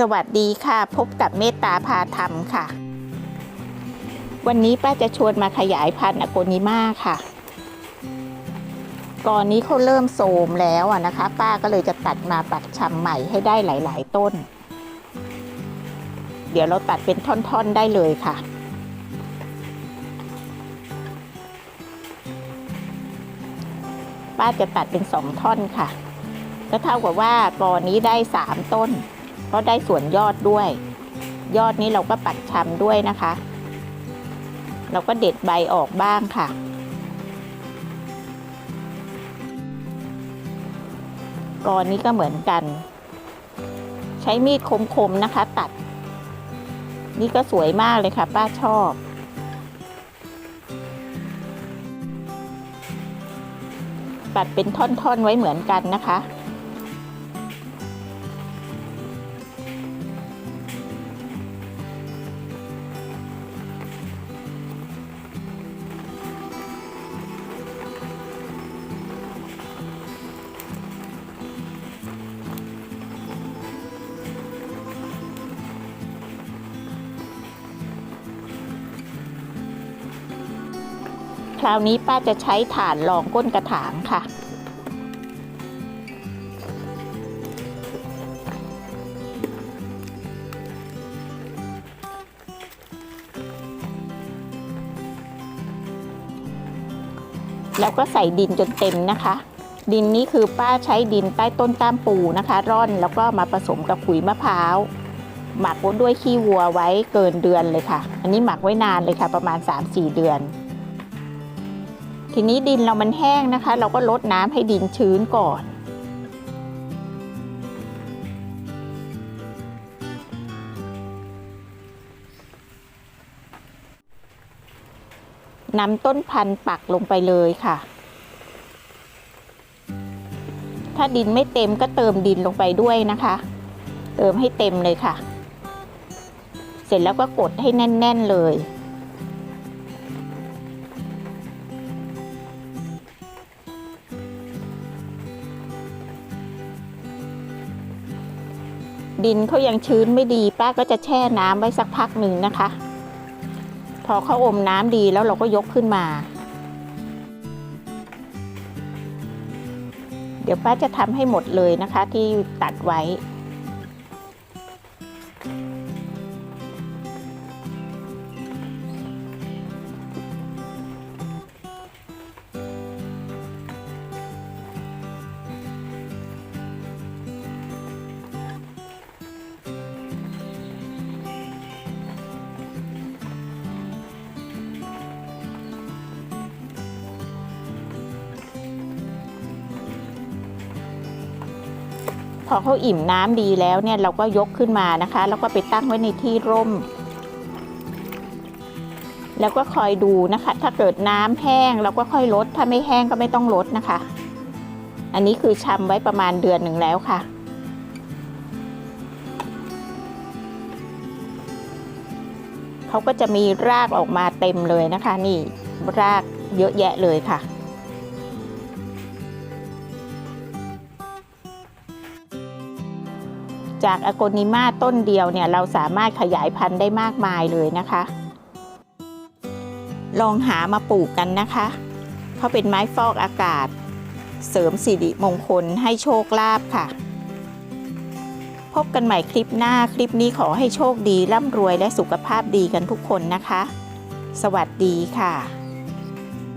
สวัสดีค่ะ พบกับเมตตาพาธรรมค่ะ วันนี้ป้าจะชวนมาขยายพันธุ์อโกนิมาค่ะ ก่อนนี้เขาเริ่มโทรมแล้วนะคะ ป้าก็เลยจะตัดมาปักชำใหม่ให้ได้หลาย ๆ ต้น เดี๋ยวเราตัดเป็นท่อน ๆ ได้เลยค่ะป้าจะตัดเป็นสองท่อนค่ะ ก็เท่ากับว่าก่อนนี้ได้สามต้น ราะได้ส่วนยอดด้วย ยอดนี้เราก็ปัดชำด้วยนะคะ เราก็เด็ดใบออกบ้างค่ะ กอนนี้ก็เหมือนกัน ใช้มีดคมๆนะคะ ตัด นี่ก็สวยมากเลยค่ะ ป้าชอบตัดเป็นท่อน ๆ ไว้เหมือนกันนะคะ ราวนี้ป้าจะใช้ฐานรองก้นกระถางค่ะ แล้วก็ใส่ดินจนเต็มนะคะ ดินนี้คือป้าใช้ดินใต้ต้นก้ามปูนะคะ ร่อนแล้วก็มาผสมกับขุยมะพร้าวหมักด้วยขี้วัวไว้เกินเดือนเลยค่ะ อันนี้หมักไว้นานเลยค่ะ ประมาณ 3-4 เดือน ทีนี้ดินเรามันแห้งนะคะ เราก็ลดน้ำให้ดินชื้นก่อนนำต้นพันธุ์ปักลงไปเลยค่ะ ถ้าดินไม่เต็มก็เติมดินลงไปด้วยนะคะ เติมให้เต็มเลยค่ะ เสร็จแล้วก็กดให้แน่น ๆเลย ดินเขายังชื้นไม่ดีป้าก็จะแช่น้ำไว้สักพักหนึ่งนะคะ พอเขาอมน้ำดีแล้วเราก็ยกขึ้นมา เดี๋ยวป้าจะทำให้หมดเลยนะคะที่ตัดไว้ พอเขาอิ่มน้ำดีแล้วเนี่ยเราก็ยกขึ้นมานะคะ แล้วก็ไปตั้งไว้ในที่ร่ม แล้วก็คอยดูนะคะ ถ้าเกิดน้ำแห้งเราก็ค่อยลด ถ้าไม่แห้งก็ไม่ต้องลดนะคะ อันนี้คือชำไว้ประมาณเดือนหนึ่งแล้วค่ะเขาก็จะมีรากออกมาเต็มเลยนะคะ นี่รากเยอะแยะเลยค่ะ จากอโกนิมาต้นเดียวเนี่ยเราสามารถขยายพันธุ์ได้มากมายเลยนะคะ ลองหามาปลูกกันนะคะเขาเป็นไม้ฟอกอากาศ เสริมสิริมงคลให้โชคลาภค่ะ พบกันใหม่คลิปหน้าคลิปนี้ขอให้โชคดีร่ำรวยและสุขภาพดีกันทุกคนนะคะ สวัสดีค่ะ